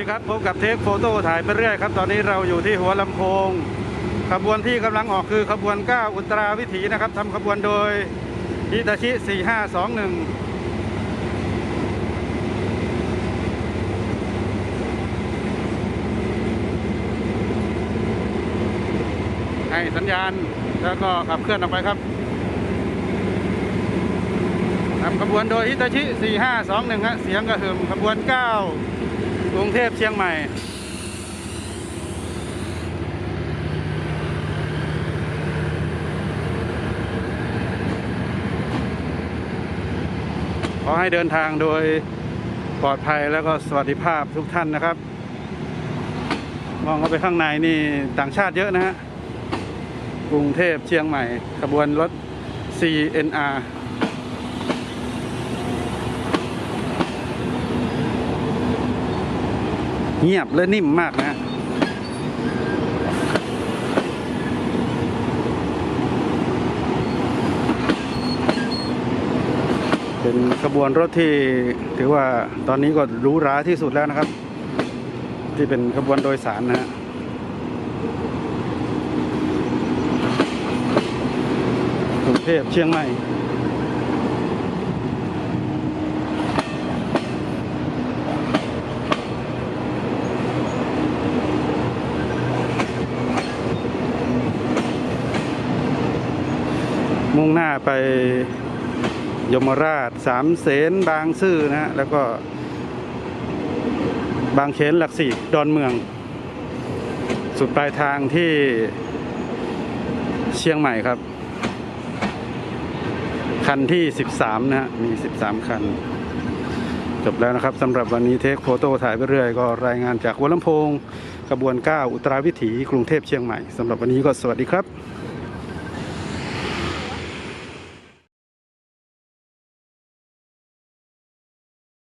ดีครับพบกับเทคโฟโต้ถ่ายไปเรื่อยครับตอนนี้เราอยู่ที่หัวลำโพง ขบวนที่กำลังออกคือขบวน 9 อุตราวิถีนะครับทำขบวนโดยฮิตาชิ 4521ให้สัญญาณแล้วก็ขับเคลื่อนออกไปครับนำขบวนโดยฮิตาชิ 4521ฮะเสียงกระหึ่มขบวน9กรุ งเทพเชียงใหม่ ขอให้เดินทางโดยปลอดภัยแล้วก็สวัสดิภาพทุกท่านนะครับ มองเข้าไปข้างในนี่ต่างชาติเยอะนะฮะ กรุงเทพเชียงใหม่ขบวนรถ CNR เงียบและนิ่มมากนะเป็นขบวนรถที่ถือว่าตอนนี้ก็รูหราที่สุดแล้วนะครับ ที่เป็นขบวนโดยสารนะฮะกรุงเทพเชียงใหม่ มุ่งหน้าไปยมราชสามเสนบางซื่อนะฮะแล้วก็ บางเขนหลักสี่ดอนเมือง สุดปลายทางที่เชียงใหม่ครับ คันที่ 13 นะฮะ มี 13 คัน จบแล้วนะครับสำหรับวันนี้เทคโฟโต้ถ่ายไปเรื่อยก็รายงานจากหัวลำโพงขบวน 9 อุตราวิถีกรุงเทพเชียงใหม่สำหรับวันนี้ก็สวัสดีครับ